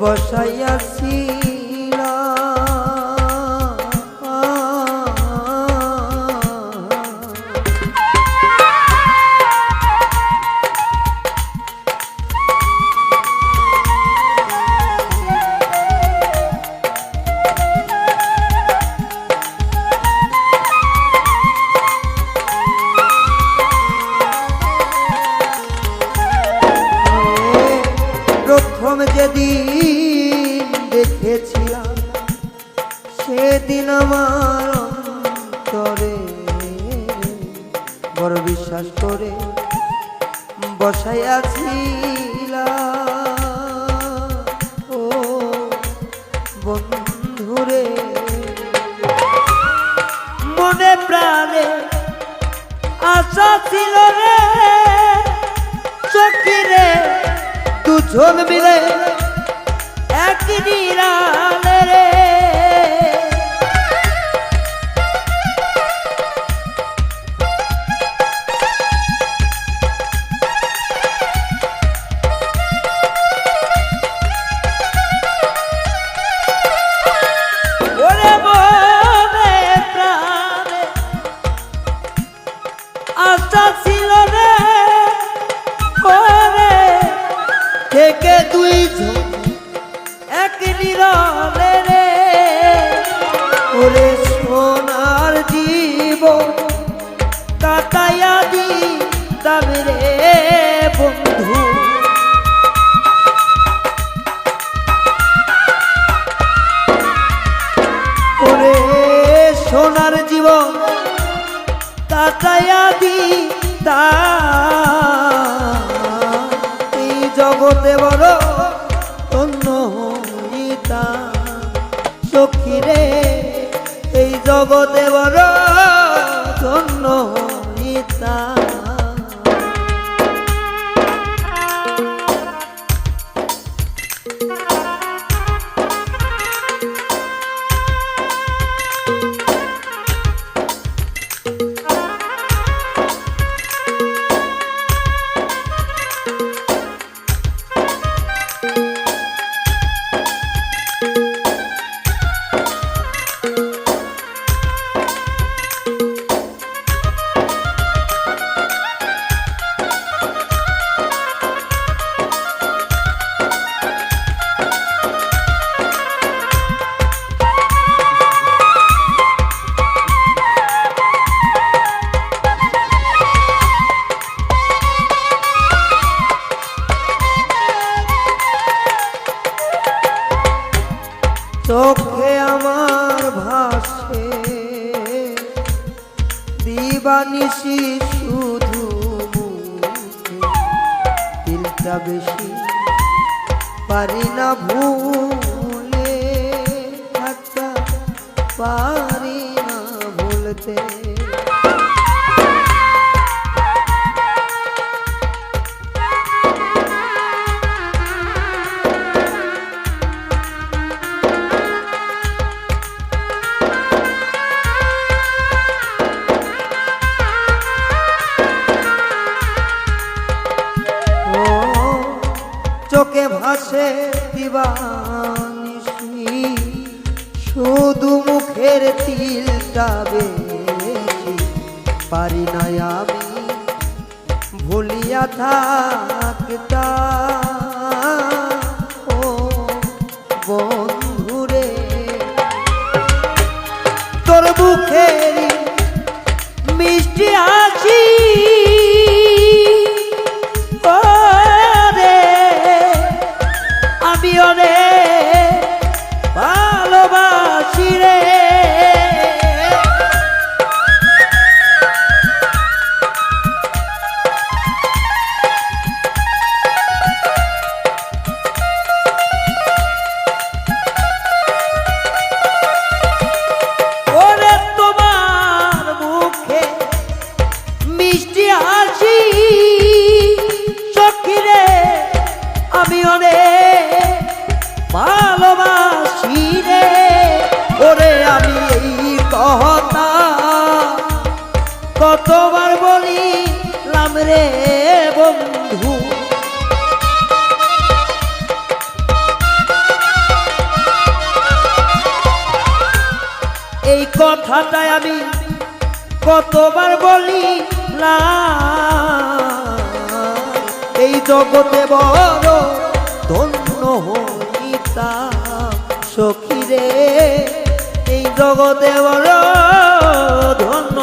বসাইয়াছিল বিশ্বাস করে বসাইয়াছিলাম ও বন্ধুরে, মনে প্রাণে আশা ছিল রে, চোখি রে দুজন মিলে এক নিরালে কাটাইয়া দি তবে রে বন্ধু। ওরে সোনার জীবন কাটাইয়া দি তা। এই জগতে বড় অন্য হইতা সখী রে, এই জগতে বড় ধন্য হইতা চোখে আমার ভাসে। দিবানিশি শুধু দিলটা বেশি পারি না ভুলে থাকতে পারি না ভুলতে। চোখে ভাসে শুধু মুখের তিলটা বেশি পারি না আমি ভুলিয়া থাকতা। ও বন্ধুরে, তোর মুখে কথাটাই আমি কতবার বলি না এই জগতে বড় ধন্য হইতা সখী রে। এই জগতে বড় ধন্য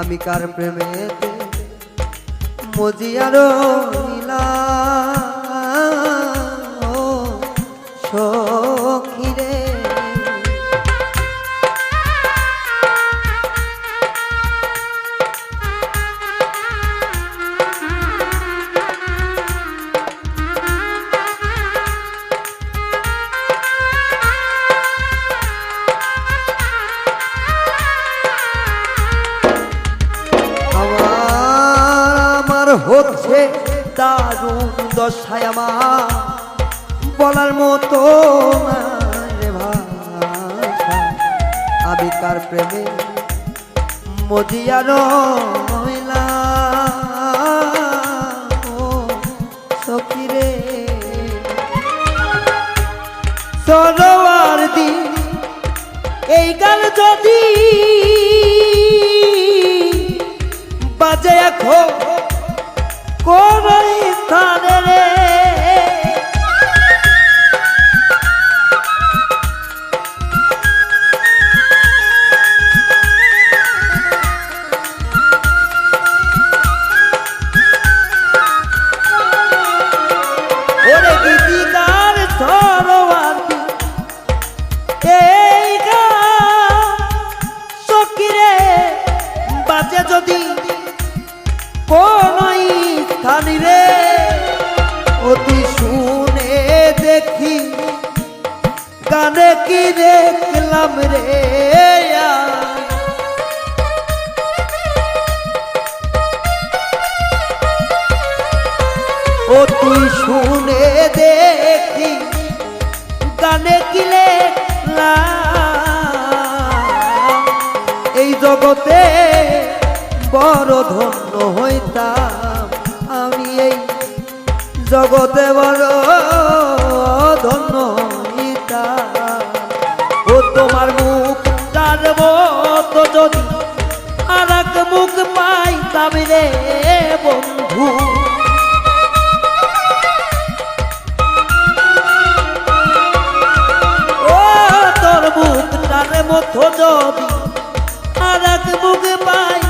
আমি কার প্রেমেতে মজিয়ার নীলা? সখী আমার বলার মতো না রে ভাষা। আমি কার প্রেমে মজিয়ার মহিলা সখী রে। সরোয়ার দিন এই গান যদি বাজে এখন কোন স্থানে রে। রে ও তুই শুনে দেখি, গানে কিলে এই জগতে বড় ধন্য হইতাম আমি, এই জগতে বড় তার মতো যদি আর এক মুখ রে বন্ধু। ও তোর মুখ তার মতো যদি আর মুখ পাই